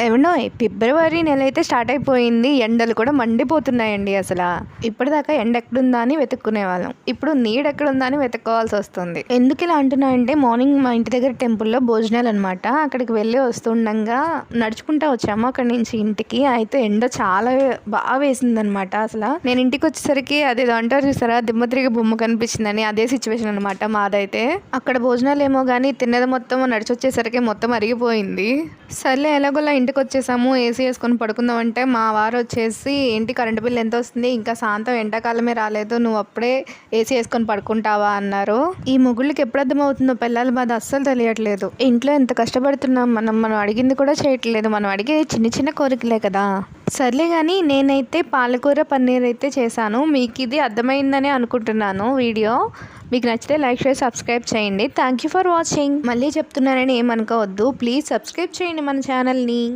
ఏమన్నా ఫిబ్రవరి నెల అయితే స్టార్ట్ అయిపోయింది. ఎండలు కూడా మండిపోతున్నాయండి అసలు. ఇప్పటిదాకా ఎండ ఎక్కడుందా అని వెతుక్కునే వాళ్ళం. ఇప్పుడు నీడ ఎక్కడుందా అని వెతుక్కోవాల్సి వస్తుంది. ఎందుకు ఇలా అంటున్నానంటే మార్నింగ్ మా ఇంటి దగ్గర టెంపుల్లో భోజనాలు అనమాట అక్కడికి వెళ్ళి వస్తుండగా నడుచుకుంటా వచ్చాము. అక్కడి నుంచి ఇంటికి. అయితే ఎండ చాలా బాగా వేసింది అనమాట అసలు. నేను ఇంటికి వచ్చేసరికి అదేదో అంటారు చూసారా దిమ్మ తిరిగి బొమ్మ కనిపించిందని. అదే సిచ్యువేషన్ అనమాట మాదైతే. అక్కడ భోజనాలు ఏమో కానీ తిన్నది మొత్తం నడిచి వచ్చేసరికి మొత్తం అరిగిపోయింది. సర్లే ఎలాగోలా ఇంటికి వచ్చేసాము ఏసీ వేసుకొని పడుకుందాం అంటే మా వారు వచ్చేసి ఏంటి కరెంటు బిల్ ఎంత వస్తుంది? ఇంకా శాంతం ఎండాకాలమే రాలేదు నువ్వు అప్పుడే ఏసీ వేసుకొని పడుకుంటావా? అన్నారు. ఈ మొగుళ్ళకి ఎప్పుడు అర్థమవుతుందో పిల్లల బాధ అస్సలు తెలియట్లేదు. ఇంట్లో ఎంత కష్టపడుతున్నాం మనం మనం అడిగింది కూడా చేయట్లేదు. మనం అడిగే చిన్న చిన్న కోరికలే కదా. సర్లే కానీ నేనైతే పాలకూర పన్నీర్ అయితే చేశాను. మీకు ఇది అర్థమైందని అనుకుంటున్నాను వీడియో. మీకు నచ్చితే లైక్ షేర్ సబ్స్క్రైబ్ చేయండి. Thank you for watching. మళ్ళీ చెప్తున్నానని ఏమనుకోవద్దు. ప్లీజ్ సబ్స్క్రైబ్ చేయండి మన ఛానల్ని.